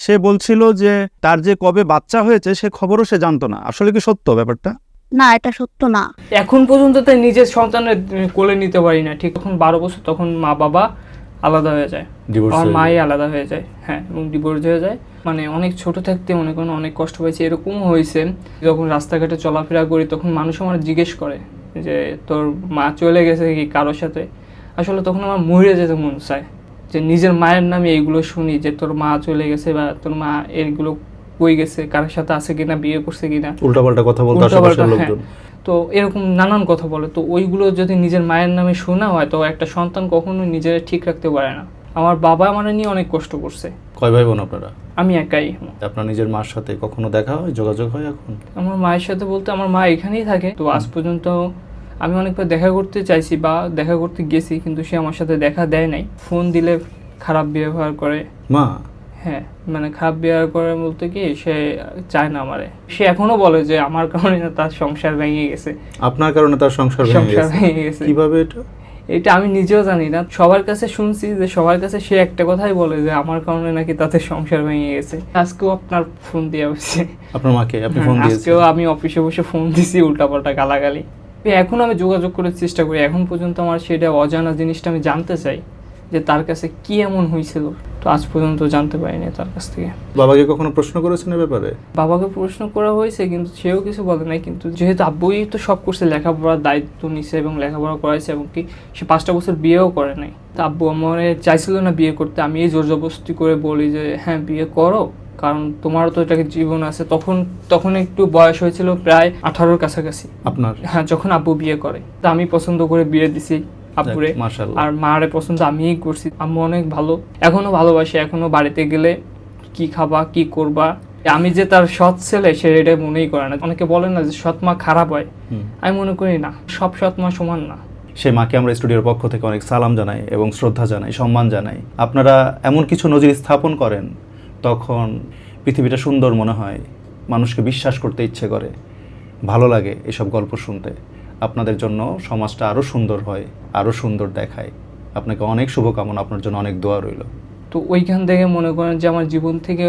সে বলছিল যে তার যে কবে বাচ্চা হয়েছে সে খবরও সে জানতো না। আসলে কি সত্য ব্যাপারটা? না এটা সত্য না। এখন পর্যন্ত তাই নিজের সন্তানের কোলে নিতে পারি না ঠিক? তখন বারো বছর তখন মা বাবা আলাদা হয়ে যায়। ডিভোর্স আমার মাই আলাদা হয়ে যায় হ্যাঁ এবং ডিভোর্স হয়ে যায়। মানে অনেক ছোট থাকতে মনে করেন অনেক কষ্ট পাইছি এরকম হয়েছে। যখন রাস্তাঘাটে চলাফেরা করি তখন মানুষ আমার জিজ্ঞেস করে যে তোর মা চলে গেছে কি কারোর সাথে? আসলে তখন আমার মরে যেতে মন চায়। যে নিজের মায়ের নামে এইগুলো শুনি যে তোর মা চলে গেছে বা তোর মা এইগুলো কই গেছে কারোর সাথে আছে কিনা বিয়ে করছে কিনা। উল্টাপাল্টা কথা বলতে আশেপাশের হ্যাঁ। লোকজন। তো এরকম নানান কথা বলে। তো ওইগুলো যদি নিজের মায়ের নামে শোনা হয় তো একটা সন্তান কখনো নিজের ঠিক রাখতে পারে না। আমার বাবা আমার নিয়ে অনেক কষ্ট করছে। কয় ভাই বোন আপনারা? আমি একাই। আপনার নিজের মার সাথে কখনো দেখা হয় যোগাযোগ হয় এখন? আমার মায়ের সাথে বলতে আমার মা এখানেই থাকে। তো আজ পর্যন্ত আমি অনেকবার দেখা করতে চাইছি বা দেখা করতে গেছি কিন্তু সে আমার সাথে দেখা দেয় নাই। ফোন দিলে খারাপ ব্যবহার করে। মা? হ্যাঁ মানে খারাপ ব্যবহার করে বলতে কি সে চায় না আমারে। সে এখনও বলে যে আমার কারণে না তার সংসার ভেঙে গেছে। আপনার কারণে তার সংসার ভেঙে সংসার গেছে? ভেঙে গেছে। কীভাবে এটা? এটা আমি নিজেও জানি না। সবার কাছে শুনছি যে সবার কাছে সে একটা কথাই বলে যে আমার কারণে নাকি তাদের সংসার ভেঙে গেছে। আজকেও আপনার ফোন দেওয়া হয়েছে আপনার মাকে আপনি ফোন হ্যাঁ, দিয়েছেন। আজকেও আমি অফিসে বসে ফোন দিছি উল্টাপাল্টা গালাগালি। এখন আমি যোগাযোগ করার চেষ্টা করি। এখন পর্যন্ত আমার সেটা অজানা জিনিসটা আমি জানতে চাই যে তার কাছে কি এমন হয়েছিল। তো আজ পর্যন্ত জানতে পারিনি তার কাছ থেকে। বাবাকে কখনো প্রশ্ন করেছেন ব্যাপারে? বাবাকে প্রশ্ন করা হয়েছে কিন্তু সেও কিছু বলে নাই। কিন্তু যেহেতু আব্বুই তো সব করছে লেখাপড়ার দায়িত্ব নিছে এবং লেখাপড়া করাইছে এবং কি সে পাঁচটা বছর বিয়েও করে নাই। তা আব্বু আমার চাইছিল না বিয়ে করতে। আমি এই জোর জবরদস্তি করে বলি যে হ্যাঁ বিয়ে করো। কারণ তোমারও তো এটাকে জীবন আছে তখন তখন একটু বয়স হয়েছিল প্রায় আঠারোর কাছাকাছি। আপনার? হ্যাঁ যখন আব্বু বিয়ে করে। তা আমি পছন্দ করে বিয়ে দিছি আব্বুরে। আর মারে পছন্দ আমিই করছি। আম্মু অনেক ভালো এখনও ভালোবাসি এখনও বাড়িতে গেলে কি খাবা কি করবা। আমি যে তার সৎ ছেলে সে এটা মনেই করে না। অনেকে বলে না যে সৎ মা খারাপ হয়। আমি মনে করি না সব সৎ মা সমান না। সেই মাকে আমরা স্টুডিওর পক্ষ থেকে অনেক সালাম জানাই এবং শ্রদ্ধা জানাই সম্মান জানাই। আপনারা এমন কিছু নজির স্থাপন করেন তখন পৃথিবীটা সুন্দর মনে হয়, মানুষকে বিশ্বাস করতে ইচ্ছে করে, ভালো লাগে এসব গল্প শুনতে। আপনাদের জন্য সমাজটা আরও সুন্দর হয় আরও সুন্দর দেখায়। আপনাকে অনেক শুভকামনা, আপনার জন্য অনেক দোয়া রইল। তো ওইখান থেকে মনে করেন যে আমার জীবন থেকে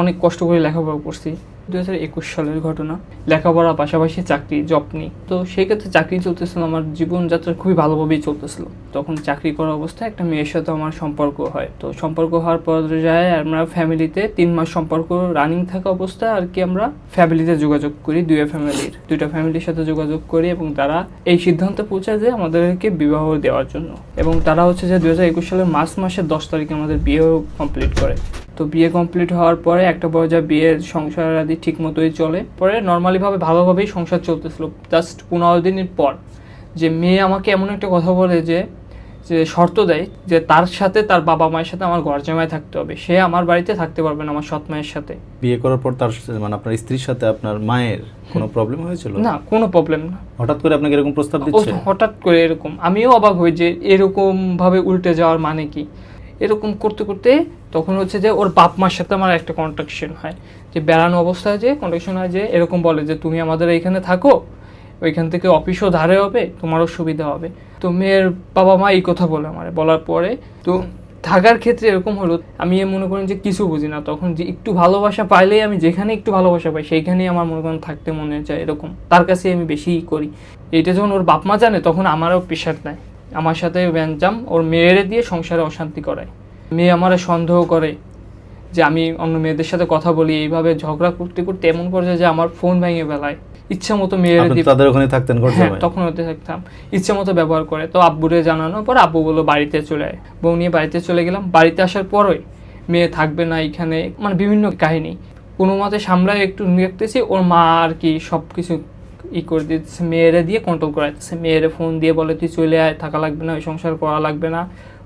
অনেক কষ্ট করে লেখাপড়া করছি। দু হাজার একুশ সালের ঘটনা। লেখাপড়া পাশাপাশি চাকরি জব নিই। তো সেই ক্ষেত্রে চাকরি চলতেছিল, আমার জীবনযাত্রা খুবই ভালোভাবেই চলতেছিল। তখন চাকরি করা অবস্থায় একটা মেয়ের সাথে আমার সম্পর্ক হয়। তো সম্পর্ক হওয়ার পর পর্যায়ে আমরা ফ্যামিলিতে তিন মাস সম্পর্ক রানিং থাকা অবস্থায় আর কি আমরা ফ্যামিলিতে যোগাযোগ করি দুই ফ্যামিলির দুইটা ফ্যামিলির সাথে যোগাযোগ করি এবং তারা এই সিদ্ধান্তে পৌঁছায় যে আমাদেরকে বিবাহ দেওয়ার জন্য। এবং তারা হচ্ছে যে দু হাজার একুশ সালের মার্চ মাসের দশ তারিখে আমাদের বিয়েও কমপ্লিট করে। তো বিয়ে কমপ্লিট হওয়ার পরে একটা পর্যায়ে বিয়ের সংসার আদি ঠিক মতোই চলে। পরে নর্মালিভাবে ভালোভাবেই সংসার চলতেছিল জাস্ট পনেরো দিনের পর। যে মেয়ে আমাকে এমন একটা কথা বলে যে যে শর্ত দেয় যে তার সাথে তার বাবা মায়ের সাথে আমার ঘর জামায় থাকতে হবে। সে আমার বাড়িতে থাকতে পারবে না আমার সৎ মায়ের সাথে। বিয়ে করার পর তার মানে আপনার স্ত্রীর সাথে আপনার মায়ের কোনো প্রবলেম হয়েছিল? না কোনো প্রবলেম না। হঠাৎ করে আপনাকে এরকম প্রস্তাব দিচ্ছে? হঠাৎ করে এরকম। আমিও অবাক হই যে এরকম ভাবে উল্টে যাওয়ার মানে কি? এরকম করতে করতে তখন হচ্ছে যে ওর বাপ মার সাথে আমার একটা কন্ট্রাকশন হয়। যে বেড়ানো অবস্থায় যে কন্ট্রাকশন হয় যে এরকম বলে যে, তুমি আমাদের এখানে থাকো, ওইখান থেকে অফিসও ধারে হবে, তোমারও সুবিধা হবে। তো মেয়ের বাবা মা এই কথা বলে আমার। বলার পরে তো থাকার ক্ষেত্রে এরকম হলো, আমি মনে করেন যে কিছু বুঝি না। তখন যে একটু ভালোবাসা পাইলেই আমি যেখানে একটু ভালোবাসা পাই, সেইখানেই আমার মনে করেন থাকতে মনে চায় এরকম। তার কাছে আমি বেশিই করি। এটা যখন ওর বাপ মা জানে, তখন আমারও প্রেশার নাই আমার সাথে ব্যাঞ্জাম ওর মেয়েরে দিয়ে সংসারে অশান্তি করায়। মেয়ে আমারে সন্দেহ করে যে আমি অন্য মেয়েদের সাথে কথা বলি এইভাবে ঝগড়া করতে করতে এমন পর্যায়ে যে আমার ফোন ভেঙে ফেলায়। ইচ্ছা মতো মেয়েরে তাদের ওখানে থাকতেন হ্যাঁ তখন ওতে থাকতাম। ইচ্ছে মতো ব্যবহার করে। তো আব্বুরে জানানোর পর আব্বু বলল বাড়িতে চলে আয়। বউ নিয়ে বাড়িতে চলে গেলাম। বাড়িতে আসার পরই মেয়ে থাকবে না এখানে। মানে বিভিন্ন কাহিনী। কোনো মতে সামলায় একটু দেখতেছি ওর মা আর কি সব কিছু ই করে দিতেছে মেয়েরে দিয়ে কন্ট্রোল করা করাইতেছে। মেয়েরে ফোন দিয়ে বলে তুই চলে আয় থাকা লাগবে না ওই সংসার করা লাগবে না।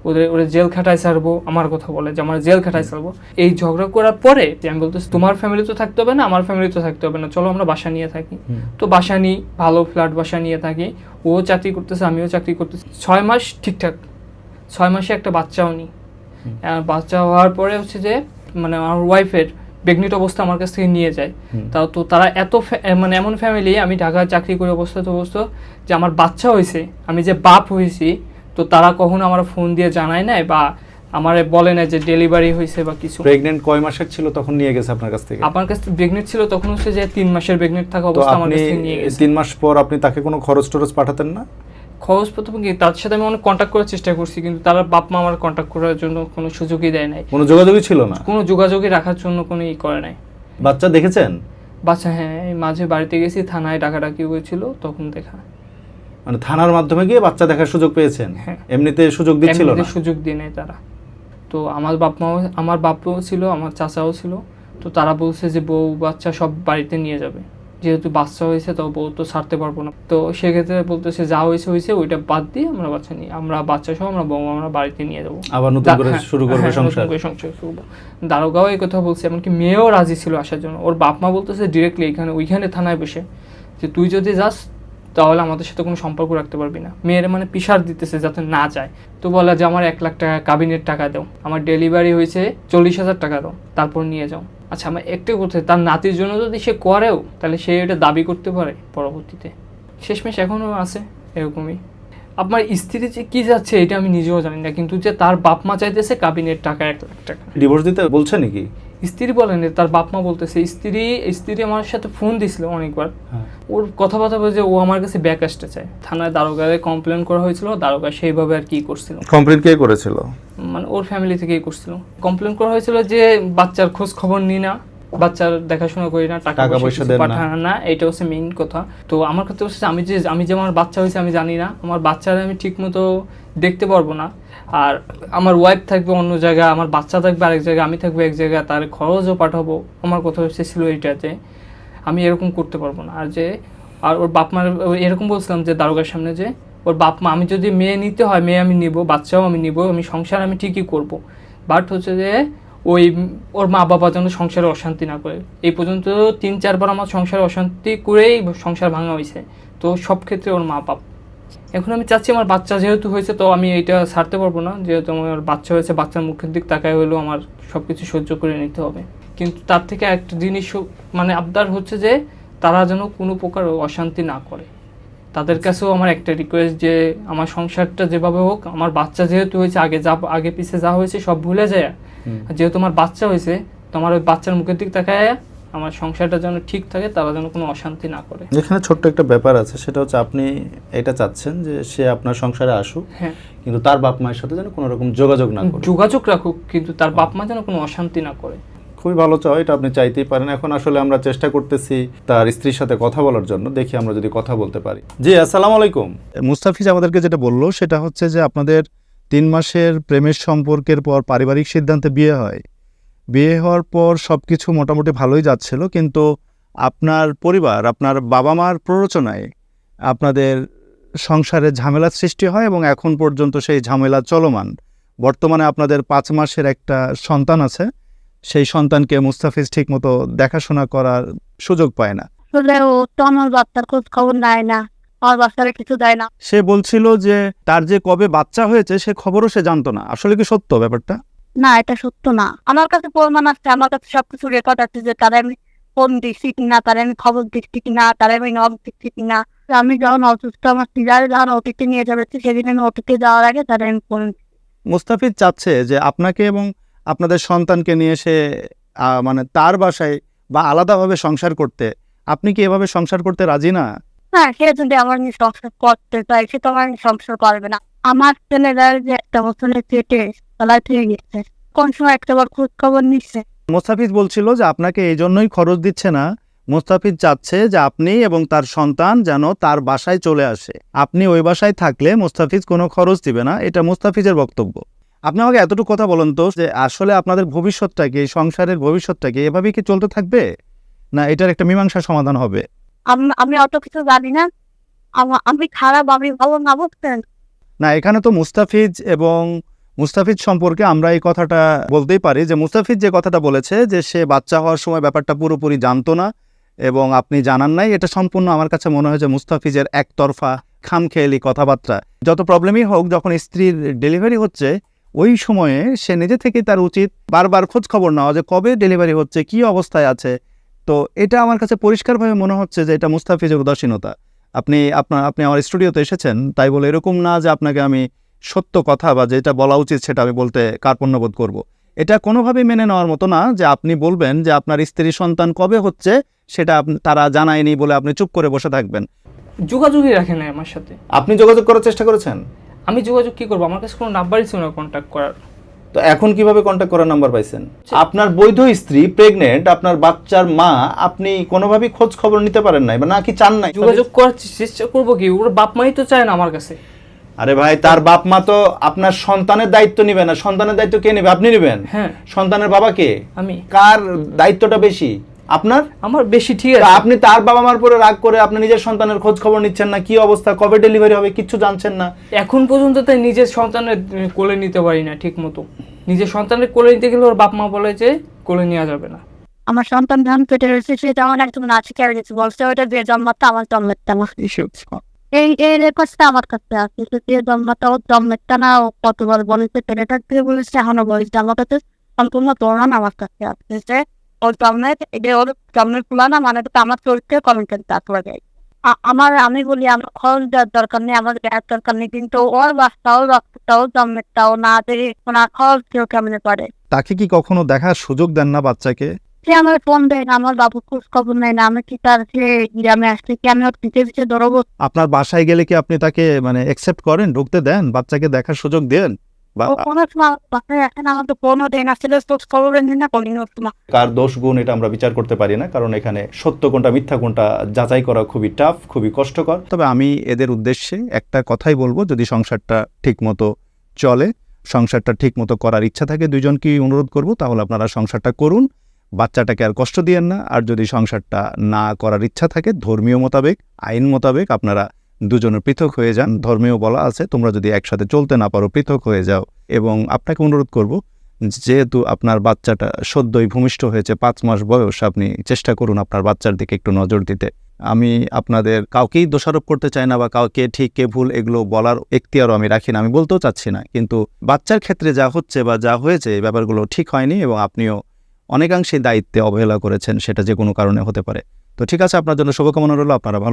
ওদের ওরা জেল খাটায় ছাড়বো আমার কথা বলে যে আমার জেল খাটায় ছাড়বো। এই ঝগড়া করার পরে আমি বলতেছি তোমার ফ্যামিলি তো থাকতে হবে না আমার ফ্যামিলি তো থাকতে হবে না। চলো আমরা বাসা নিয়ে থাকি। তো বাসা নিই ভালো ফ্ল্যাট বাসা নিয়ে থাকি। ও চাকরি করতেছে আমিও চাকরি করতেছি। ছয় মাস ঠিকঠাক। ছয় মাসে একটা বাচ্চাও নিই। আর বাচ্চা হওয়ার পরে হচ্ছে যে মানে আমার ওয়াইফের প্রেগনেন্ট অবস্থা আমার কাছ থেকে নিয়ে যায়। তাও তো তারা এত মানে এমন ফ্যামিলি আমি ঢাকায় চাকরি করে অবস্থাতে অবস্থা যে আমার বাচ্চা হয়েছে আমি যে বাপ হয়েছি তো তারা কখনো আমার ফোন দিয়ে জানায় নাই বা আমার বলে না যে ডেলিভারি হয়েছে বা কিছু। প্রেগনেন্ট কয় মাসের ছিল তখন নিয়ে গেছে আপনার কাছ থেকে? আমার কাছে প্রেগনেন্ট ছিল তখন হচ্ছে যে তিন মাসের প্রেগনেন্ট থাকা তো অবস্থা আমার কাছ থেকে নিয়ে গেছে। তিন মাস পর আপনি তাকে কোনো খরচ টরচ পাঠাতেন না? খরচ প্রথমে কি তার সাথে আমি অনেক কন্ট্যাক্ট করার চেষ্টা করছি কিন্তু তারা বাপ মা আমার কন্ট্যাক্ট করার জন্য কোনো সুযোগই দেয় নাই। কোনো যোগাযোগই ছিল না? কোনো যোগাযোগই রাখার জন্য কোনো ই করে নাই। বাচ্চা দেখেছেন? বাচ্চা হ্যাঁ এই মাঝে বাড়িতে গেছি থানায় ডাকাডাকি হয়েছিল তখন দেখা। মানে থানার মাধ্যমে গিয়ে বাচ্চা দেখার সুযোগ পেয়েছেন? হ্যাঁ। এমনিতে সুযোগ দিচ্ছিল এমনিতে না? সুযোগ দিয়ে নেয় তারা। তো আমার বাপ মাও আমার বাপও ছিল আমার চাচাও ছিল। তো তারা বলছে যে বউ বাচ্চা সব বাড়িতে নিয়ে যাবে। যেহেতু বাচ্চা হয়েছে তো বউ তো ছাড়তে পারব না। তো সেক্ষেত্রে বলতেছে যা হয়েছে হয়েছে ওইটা বাদ দিয়ে আমরা বাচ্চা নিই আমরা বাচ্চা সহ আমরা বউ আমরা বাড়িতে নিয়ে যাব। আবার নতুন করে হ্যাঁ, শুরু করবে হ্যাঁ, সংসার। সংসার করব। দারোগাও এই কথা বলছে এমনকি মেয়েও রাজি ছিল আসার জন্য। ওর বাপ মা বলতেছে ডিরেক্টলি এখানে ওইখানে থানায় বসে যে তুই যদি যাস তাহলে আমাদের সাথে কোনো সম্পর্ক রাখতে পারবি না। মেয়ের মানে পিসার দিতেছে যাতে না যায়। তো বলে যে আমার এক লাখ টাকা কাবিনের টাকা দাও। আমার ডেলিভারি হয়েছে চল্লিশ হাজার টাকা দাও। তারপর নিয়ে যাও। আচ্ছা আমার একটাই কথা, তার নাতির জন্য যদি সে করেও, তাহলে সে এটা দাবি করতে পারে পরবর্তীতে। শেষমেশ এখনও আছে এরকমই। আপনার স্ত্রী যে কি যাচ্ছে, এটা আমি নিজেও জানি না, কিন্তু যে তার বাপ মা চাইতেছে কাবিনের টাকা এক লাখ টাকা। ডিভোর্স দিতে বলছে নাকি? স্ত্রী বলেনি তার বাপ মা বলতেছে স্ত্রী স্ত্রী আমার সাথে ফোন দিছিল অনেকবার। ওর কথা কথাবার্তা বলে যে ও আমার কাছে ব্যাক আসতে চায়। থানায় দারোগারে কমপ্লেন করা হয়েছিল দারোগা সেইভাবে আর কি করছিল। কমপ্লেন কে করেছিল? মানে ওর ফ্যামিলি থেকেই করছিল। কমপ্লেন করা হয়েছিল যে বাচ্চার খোঁজ খবর নি না বাচ্চার দেখাশোনা করি না টাকা পয়সা পয়সা কিছু দেন না। না এটা হচ্ছে মেইন কথা। তো আমার ক্ষেত্রে হচ্ছে আমি যে আমি যে আমার বাচ্চা হয়েছে আমি জানি না আমার বাচ্চারা আমি ঠিক মতো দেখতে পারব না। আর আমার ওয়াইফ থাকবে অন্য জায়গায় আমার বাচ্চা থাকবে আরেক জায়গায় আমি থাকব এক জায়গায় তার খরচও পাঠাবো। আমার কথা হচ্ছে ছিল এইটাতে আমি এরকম করতে পারব না। আর যে আর ওর বাপ মার এরকম বলছিলাম যে দারোগার সামনে যে ওর বাপ মা আমি যদি মেয়ে নিতে হয় মেয়ে আমি নিব বাচ্চাও আমি নিব আমি সংসার আমি ঠিকই করব। বাট হচ্ছে যে ওই ওর মা বাবা যেন সংসারে অশান্তি না করে। এই পর্যন্ত তিন, চারবার আমার সংসারে অশান্তি করেই সংসার ভাঙা হয়েছে তো সব ক্ষেত্রে ওর মা বাপ এখন আমি চাচ্ছি আমার বাচ্চা যেহেতু হয়েছে, তো আমি এটা ছাড়তে পারব না। যেহেতু আমার বাচ্চা হয়েছে, বাচ্চার মুখের দিক তাকায় হলেও আমার সব কিছু সহ্য করে নিতে হবে। কিন্তু তার থেকে একটা জিনিস মানে আবদার হচ্ছে যে তারা যেন কোনো প্রকার অশান্তি না করে। তাদের কাছেও আমার একটা রিকোয়েস্ট যে আমার সংসারটা যেভাবে হোক আমার বাচ্চা যেহেতু হয়েছে আগে যা আগে পিছে যা হয়েছে সব ভুলে যায়। আর যেহেতু আমার বাচ্চা হয়েছে তো আমার ওই বাচ্চার মুখের দিক তাকায় আমার সংসারটা যেন ঠিক থাকে তারা যেন কোনো অশান্তি না করে। এখানে ছোট্ট একটা ব্যাপার আছে সেটা হচ্ছে আপনি এটা চাচ্ছেন যে সে আপনার সংসারে আসুক হ্যাঁ। কিন্তু তার বাপ মায়ের সাথে যেন কোনো রকম যোগাযোগ না করে যোগাযোগ রাখুক কিন্তু তার বাপ মা যেন কোনো অশান্তি না করে। খুবই ভালো চাও, এটা আপনি চাইতেই পারেন। এখন আসলে আমরা চেষ্টা করতেছি তার স্ত্রীর সাথে কথা বলার জন্য। দেখি আমরা যদি কথা বলতে পারি। জি, আসসালামু আলাইকুম। মুস্তাফিজ আমাদেরকে যেটা বলল, সেটা হচ্ছে যে আপনাদের তিন মাসের প্রেমের সম্পর্কের পর পারিবারিক সিদ্ধান্তে বিয়ে হয়। বিয়ে হওয়ার পর সব কিছু মোটামুটি ভালোই যাচ্ছিল, কিন্তু আপনার পরিবার, আপনার বাবা মার প্ররোচনায় আপনাদের সংসারে ঝামেলা সৃষ্টি হয় এবং এখন পর্যন্ত সেই ঝামেলা চলমান। বর্তমানে আপনাদের পাঁচ মাসের একটা সন্তান আছে। সেই সন্তানকে মুস্তাফিজ ঠিকমতো দেখাশোনা করার সুযোগ পায় না। ও তো আমার বাচ্চার খোঁজ খবর নেয় না আমার বাচ্চারা কিছু দেয় না। সে বলছিল যে তার যে কবে বাচ্চা হয়েছে সে খবরও সে জানতো না। আসলে কি সত্য ব্যাপারটা? না এটা সত্য না। আমার কাছে প্রমাণ আছে আমার কাছে সবকিছু রেকর্ড আছে যে তারা আমি ফোন দিচ্ছি কিনা তারা আমি খবর দিচ্ছি কিনা তারা আমি নক দিচ্ছি কিনা। আমি যখন অসুস্থ আমার সিজারে যখন ওটিতে নিয়ে যাবে সেদিন আমি ওটিতে যাওয়ার আগে তারা আমি ফোন মুস্তাফিজ চাচ্ছে যে আপনাকে এবং আপনাদের সন্তানকে নিয়ে সে মানে তার বাসায় বা আলাদাভাবে সংসার করতে আপনি কি এভাবে সংসার করতে রাজি না? হ্যাঁ সে যদি আমার সংসার করতে চায় সে তো আমার সংসার করবে না। আমার ছেলেরা যে একটা বছরের পেটে তলায় গেছে কোন সময় একটা বার খোঁজ খবর নিচ্ছে? মোস্তাফিজ বলছিল যে আপনাকে এই জন্যই খরচ দিচ্ছে না। মোস্তাফিজ চাচ্ছে যে আপনি এবং তার সন্তান যেন তার বাসায় চলে আসে। আপনি ওই বাসায় থাকলে মোস্তাফিজ কোনো খরচ দিবে না। এটা মোস্তাফিজের বক্তব্য। আপনি আমাকে এতটুকু কথা বলুন তো যে আসলে আপনাদের ভবিষ্যৎটা কি সংসারের ভবিষ্যৎটা কি এভাবেই কি চলতে থাকবে? না এটার একটা মীমাংসা সমাধান হবে? আমি আমি অত কিছু জানি না। আমি খারাপ আমি ভালো না বুঝতেন না এখানে তো মুস্তাফিজ এবং মুস্তাফিজ সম্পর্কে আমরা এই কথাটা বলতেই পারি যে মুস্তাফিজ যে কথাটা বলেছে যে সে বাচ্চা হওয়ার সময় ব্যাপারটা পুরোপুরি জানতো না এবং আপনি জানান নাই। এটা সম্পূর্ণ আমার কাছে মনে হয় যে মুস্তাফিজের একতরফা খামখেয়ালি কথাবার্তা। যত প্রবলেমই হোক যখন স্ত্রীর ডেলিভারি হচ্ছে ওই সময়ে সে নিজে থেকেই তার উচিত বারবার খোঁজ খবর নেওয়া যে কবে ডেলিভারি হচ্ছে কি অবস্থায় আছে। তো এটা আমার কাছে পরিষ্কারভাবে মনে হচ্ছে যে এটা মুস্তাফিজের উদাসীনতা। আপনি আপনার আপনি আমার স্টুডিওতে এসেছেন তাই বলে এরকম না যে আপনাকে আমি সত্য কথা বা যেটা বলা উচিত সেটা আমি বলতে কার্পণ্যবোধ করব। এটা কোনোভাবেই মেনে নেওয়ার মতো না যে আপনি বলবেন যে আপনার স্ত্রী সন্তান কবে হচ্ছে সেটা তারা জানায়নি বলে আপনি চুপ করে বসে থাকবেন। যোগাযোগই রাখে না আমার সাথে। আপনি যোগাযোগ করার চেষ্টা করেছেন? আমি যোগাযোগ কি করব? আমার কাছে কোনো নাম্বারই ছিল না কন্ট্যাক্ট করার। তো এখন কীভাবে কন্ট্যাক্ট করার নাম্বার পাইছেন? আপনার বৈধ স্ত্রী প্রেগনেন্ট আপনার বাচ্চার মা আপনি কোনোভাবেই খোঁজ খবর নিতে পারেন নাই বা না কি চান নাই? যোগাযোগ করার চেষ্টা করব কি? ওর বাপ মাই তো চায় না আমার কাছে। আরে ভাই তার বাপ মা তো আপনার সন্তানের দায়িত্ব নিবে না। সন্তানের দায়িত্ব কে নেবে? আপনি নেবেন? হ্যাঁ। সন্তানের বাবা কে? আমি। কার দায়িত্বটা বেশি? আপনার? আমার বেশি ঠিক আছে। আপনি তার বাবা মার পরে রাগ করে আপনি নিজের সন্তানের খোঁজ খবর নিচ্ছেন না কি অবস্থা কবে ডেলিভারি হবে কিচ্ছু জানছেন না। এখন পর্যন্ত তাই নিজের সন্তানের কোলে নিতে পারি না ঠিক মতো। নিজের সন্তানের কোলে নিতে গেলে ওর বাপ মা বলে যে কোলে নেওয়া যাবে না। আমার সন্তান যখন পেটে রয়েছে সে যেমন একজন নাচি কেড়ে গেছে বলছে ওটা যে জন্মাতে আমার জন্মেরটা না। এই এই রেকর্ডটা আমার কাছে আছে তো যে জন্মাটা ওর জন্মেরটা না ও কতবার বলেছে পেটেটা দিয়ে বলেছে এখনও বলেছে আমার কাছে সম্পূর্ণ দৌড়ান আমার কাছে আছে ওর এটা ওর মানে আমার চরিত্রে কলঙ্কের আমার আমি বলি আমার খরচ দেওয়ার দরকার নেই আমার দরকার নেই কিন্তু ওর বাচ্চাও রক্তটাও জন্মেরটাও না ওনার খরচ কেউ কেমনে করে? তাকে কি কখনো দেখার সুযোগ দেন না বাচ্চাকে? সে আমার ফোন দেয় না আমার বাবু খোঁজ খবর নেয় না আমি কি তার সে গ্রামে আসছে কি আমি ওর পিছিয়ে পিছিয়ে দৌড়বো আপনার বাসায় গেলে কি আপনি তাকে মানে অ্যাকসেপ্ট করেন ঢুকতে দেন বাচ্চাকে দেখার সুযোগ দেন? কার দোষ গুণ এটা আমরা বিচার করতে পারি না কারণ এখানে সত্য কোনটা মিথ্যা কোনটা যাচাই করা খুবই টাফ খুবই কষ্টকর। তবে আমি এদের উদ্দেশ্যে একটা কথাই বলব যদি সংসারটা ঠিকমতো চলে সংসারটা ঠিকমতো করার ইচ্ছা থাকে দুইজনকেই অনুরোধ করব তাহলে আপনারা সংসারটা করুন বাচ্চাটাকে আর কষ্ট দিয়েন না আর যদি সংসারটা না করার ইচ্ছা থাকে ধর্মীয় মোতাবেক আইন মোতাবেক আপনারা দুজনের পৃথক হয়ে যান ধর্মীয় বলা আছে, তোমরা যদি একসাথে চলতে না পারো, পৃথক হয়ে যাও। এবং আপনাকে অনুরোধ করব, যেহেতু আপনার বাচ্চাটা সদ্যই ভূমিষ্ঠ হয়েছে, পাঁচ মাস বয়স, আপনি চেষ্টা করুন আপনার বাচ্চার দিকে একটু নজর দিতে। আমি আপনাদের কাউকেই দোষারোপ করতে চাই না বা কাউকে ঠিক কে ভুল এগুলো বলার এখতিয়ারও আমি রাখি না, আমি বলতেও চাচ্ছি না। কিন্তু বাচ্চার ক্ষেত্রে যা হচ্ছে বা যা হয়েছে, এই ব্যাপারগুলো ঠিক হয়নি এবং আপনিও অনেকাংশে দায়িত্বে অবহেলা করেছেন, সেটা যে কোনো কারণে হতে পারে। তো ঠিক আছে, আপনার জন্য শুভকামনা রইল, আপনারা ভালো